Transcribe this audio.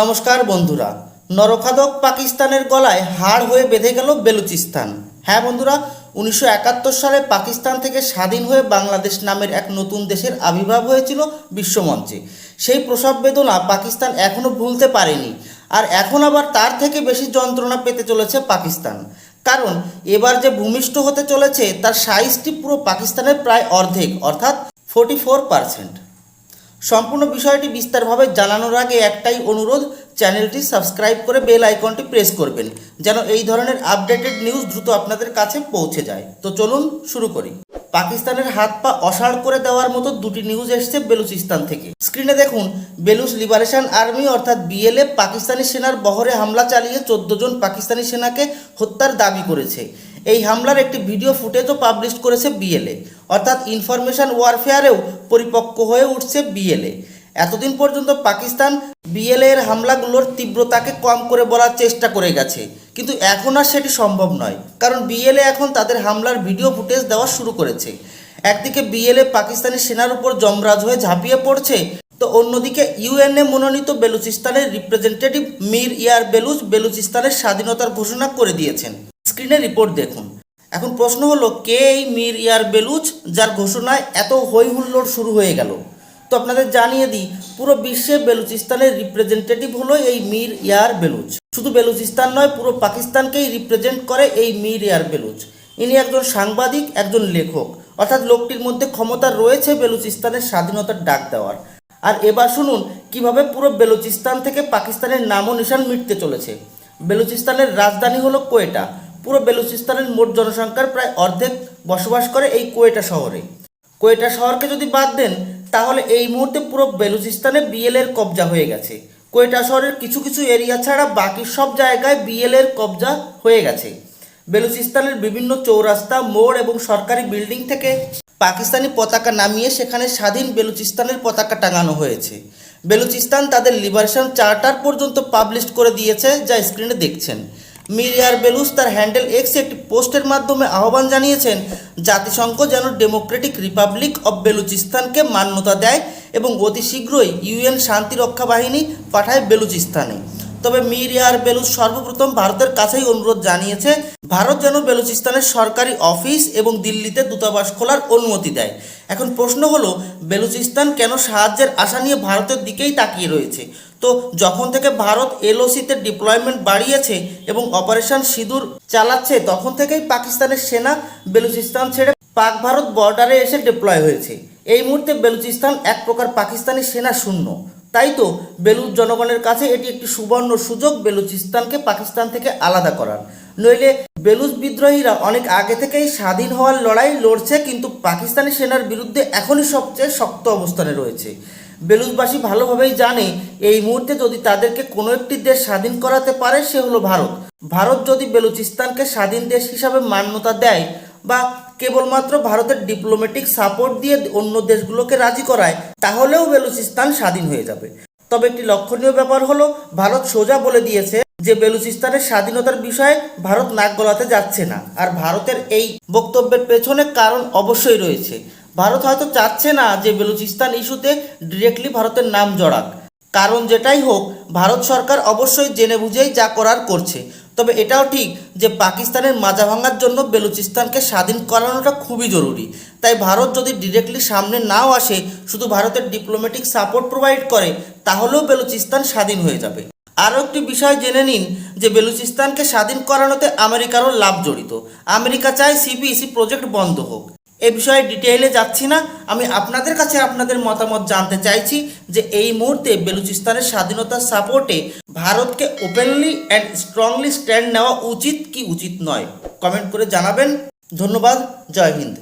নমস্কার বন্ধুরা। নরখাদক পাকিস্তানের গলায় হাড় হয়ে বেঁধে গেল বেলুচিস্তান। হ্যাঁ বন্ধুরা, উনিশশো একাত্তর সালে পাকিস্তান থেকে স্বাধীন হয়ে বাংলাদেশ নামের এক নতুন দেশের আবির্ভাব হয়েছিল বিশ্বমঞ্চে। সেই প্রসব বেদনা পাকিস্তান এখনও ভুলতে পারেনি আর এখন আবার তার থেকে বেশি যন্ত্রণা পেতে চলেছে পাকিস্তান। কারণ এবার যে ভূমিষ্ঠ হতে চলেছে, তার সাইজটি পুরো পাকিস্তানের প্রায় অর্ধেক, অর্থাৎ ফোর্টি ফোর পার্সেন্ট সম্পূর্ণ বিষয়টি বিস্তারভাবে জানানোর আগে একটাই অনুরোধ, চ্যানেলটি সাবস্ক্রাইব করে বেল আইকনটি প্রেস করবেন, যেন এই ধরনের আপডেটেড নিউজ দ্রুত আপনাদের কাছে পৌঁছে যায়। তো চলুন শুরু করি। পাকিস্তানের হাত পা অসাড় করে দেওয়ার মতো দুটি নিউজ এসছে বেলুচিস্তান থেকে। স্ক্রিনে দেখুন, বেলুচ লিবারেশন আর্মি অর্থাৎ বিএলএ পাকিস্তানি সেনার বহরে হামলা চালিয়ে চোদ্দ জন পাকিস্তানি সেনাকে হত্যার দাবি করেছে। এই হামলার একটি ভিডিও ফুটেজও পাবলিশ করেছে বিএলএ অর্থাৎ ইনফরমেশন ওয়ারফেয়ারেও পরিপক্ক হয়ে উঠছে বিএলএ এতদিন পর্যন্ত পাকিস্তান বিএলএ এর হামলাগুলোর তীব্রতাকে কম করে বলার চেষ্টা করে গেছে। কিন্তু এখন আর সেটি সম্ভব নয়। কারণ বিএলএ এখন তাদের হামলার ভিডিও ফুটেজ দেওয়া শুরু করেছে। একদিকে বিএলএ পাকিস্তানি সেনার উপর জমরাজ হয়ে ঝাঁপিয়ে পড়ছে, তো অন্যদিকে ইউএনএ মনোনীত বেলুচিস্তানের রিপ্রেজেন্টেটিভ মির ইয়ার বেলুচ বেলুচিস্তানের স্বাধীনতার ঘোষণা করে দিয়েছেন। স্ক্রিনে রিপোর্ট দেখুন। এখন প্রশ্ন হলো, কে এই মীর ইয়ার বেলুচ, যার ঘোষণায় এত হই হুল্লোড় শুরু হয়ে গেল? তো আপনাদের জানিয়ে দিই, পুরো বিশ্বে বেলুচিস্তানের রিপ্রেজেন্টেটিভ হলো এই মীর ইয়ার বেলুচ। শুধু বেলুচিস্তান নয়, পুরো পাকিস্তানকেই রিপ্রেজেন্ট করে এই মীর ইয়ার বেলুচ। ইনি একজন সাংবাদিক, একজন লেখক। অর্থাৎ লোকটির মধ্যে ক্ষমতা রয়েছে বেলুচিস্তানের স্বাধীনতার ডাক দেওয়ার। আর এবার শুনুন, কীভাবে পুরো বেলুচিস্তান থেকে পাকিস্তানের নামও নিশান মিটতে চলেছে। বেলুচিস্তানের রাজধানী হলো কোয়েটা। পুরো বেলুচিস্তানের মোট জনসংখ্যার প্রায় অর্ধেক বসবাস করে এই কোয়েটা শহরে। কোয়েটা শহরকে যদি বাদ দেন তাহলে এই মুহূর্তে পুরো বেলুচিস্তানে বিএল এর কবজা হয়ে গেছে। কোয়েটা শহরের কিছু কিছু এরিয়া ছাড়া বাকি সব জায়গায় বিএল এর কবজা হয়ে গেছে। বেলুচিস্তানের বিভিন্ন চৌরাস্তা, মোড় এবং সরকারি বিল্ডিং থেকে পাকিস্তানি পতাকা নামিয়ে সেখানে স্বাধীন বেলুচিস্তানের পতাকা টাঙানো হয়েছে। বেলুচিস্তান তাদের লিবারেশন চার্টার পর্যন্ত পাবলিশ করে দিয়েছে, যা স্ক্রিনে দেখছেন। মিরিয়ার বেলুস তার হ্যান্ডেল এক্সে একটি পোস্টের মাধ্যমে আহ্বান জানিয়েছেন, জাতিসংঘ যেন ডেমোক্রেটিক রিপাবলিক অব বেলুচিস্তানকে মান্যতা দেয় এবং অতি শীঘ্রই ইউএন শান্তি রক্ষা বাহিনী পাঠায় বেলুচিস্তানে। তবে মিরিয়ার বেলুচ সর্বপ্রথম ভারতের কাছেই অনুরোধ জানিয়েছে, ভারত যেন বেলুচিস্তানের সরকারি অফিস এবং দিল্লিতে দূতাবাস খোলার অনুমতি দেয়। এখন প্রশ্ন হলো, বেলুচিস্তান কেন সাহায্যের আশা নিয়ে ভারতের দিকেই তাকিয়ে রয়েছে? তো যখন থেকে ভারত এলওসিতে ডিপ্লয়মেন্ট বাড়িয়েছে এবং অপারেশন সিঁদুর চালাচ্ছে, তখন থেকেই পাকিস্তানের সেনা বেলুচিস্তান ছেড়ে পাক ভারত বর্ডারে এসে ডিপ্লয় হয়েছে। এই মুহূর্তে বেলুচিস্তান এক প্রকার পাকিস্তানি সেনা শূন্য। তাই তো বেলুচ জনগণের কাছে এটি একটি সুবর্ণ সুযোগ বেলুচিস্তানকে পাকিস্তান থেকে আলাদা করার। নইলে বেলুচ বিদ্রোহীরা অনেক আগে থেকেই স্বাধীন হওয়ার লড়াই লড়ছে, কিন্তু পাকিস্তানি সেনার বিরুদ্ধে এখনই সবচেয়ে শক্ত অবস্থানে রয়েছে। বেলুচবাসী ভালোভাবেই জানে, এই মুহূর্তে যদি তাদেরকে কোনো একটি দেশ স্বাধীন করাতে পারে, সে হলো ভারত। ভারত যদি বেলুচিস্তানকে স্বাধীন দেশ হিসাবে মান্যতা দেয় বা কেবলমাত্র ভারতের ডিপ্লোম্যাটিক সাপোর্ট দিয়ে অন্য দেশগুলোকে রাজি করায়, তাহলেও বেলুচিস্তান স্বাধীন হয়ে যাবে। তবে একটি লক্ষণীয় ব্যাপার হলো, ভারত সোজা বলে দিয়েছে যে বেলুচিস্তানের স্বাধীনতার বিষয়ে ভারত নাক গলাতে যাচ্ছে না। আর ভারতের এই বক্তব্যের পেছনে কারণ অবশ্যই রয়েছে। ভারত হয়তো চাচ্ছে না যে বেলুচিস্তান ইস্যুতে ডিরেক্টলি ভারতের নাম জড়াক। কারণ যেটাই হোক, ভারত সরকার অবশ্যই জেনে বুঝেই যা করার করছে। তবে এটাও ঠিক যে পাকিস্তানের মাজা ভাঙার জন্য বেলুচিস্তানকে স্বাধীন করানোটা খুবই জরুরি। তাই ভারত যদি ডিরেক্টলি সামনে নাও আসে, শুধু ভারতের ডিপ্লোম্যাটিক সাপোর্ট প্রোভাইড করে, তাহলেও বেলুচিস্তান স্বাধীন হয়ে যাবে। আরও একটি বিষয় জেনে নিন যে বেলুচিস্তানকে স্বাধীন করানোতে আমেরিকারও লাভ জড়িত। আমেরিকা চায় সিপিইসি প্রজেক্ট বন্ধ হোক। এ বিষয়ে ডিটেইলে যাচ্ছি না। আমি আপনাদের কাছে আপনাদের মতামত জানতে চাইছি যে এই মুহূর্তে বেলুচিস্তানের স্বাধীনতার সাপোর্টে ভারতকে ওপেনলি অ্যান্ড স্ট্রংলি স্ট্যান্ড নেওয়া উচিত কি উচিত নয়? কমেন্ট করে জানাবেন। ধন্যবাদ। জয় হিন্দ।